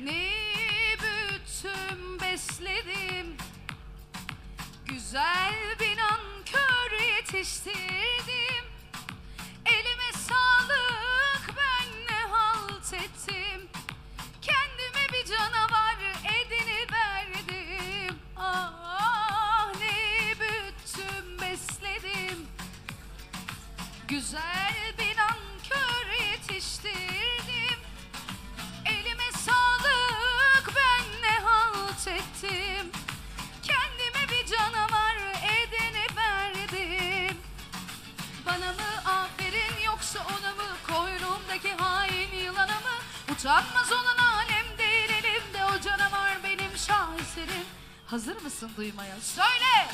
Ne büyüttüm besledim Güzel bir nankör yetiştirdim. Elime sağlık ben ne halt ettim. Kendime bir canavar ediniverdim Ah ne büyüttüm besledim Güzel bir mı Utanmaz olan alem değil elimde O canavar benim şaheserim Hazır mısın duymaya? Söyle!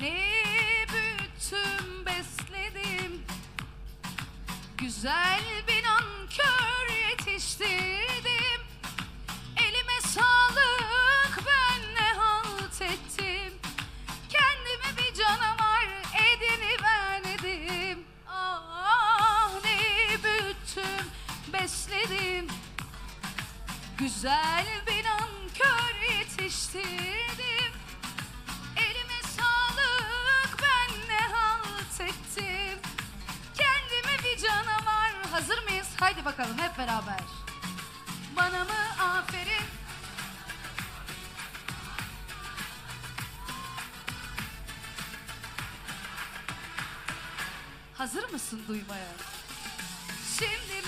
Ne büyüttüm besledim. Güzel bir nankör yetiştirdim. Elime sağlık ben ne halt ettim. Kendime bir canavar ediniverdim Ah ne büyüttüm besledim. Güzel bir nankör yetiştirdim Haydi bakalım hep beraber Bana mı aferin Hazır mısın duymaya? Şimdi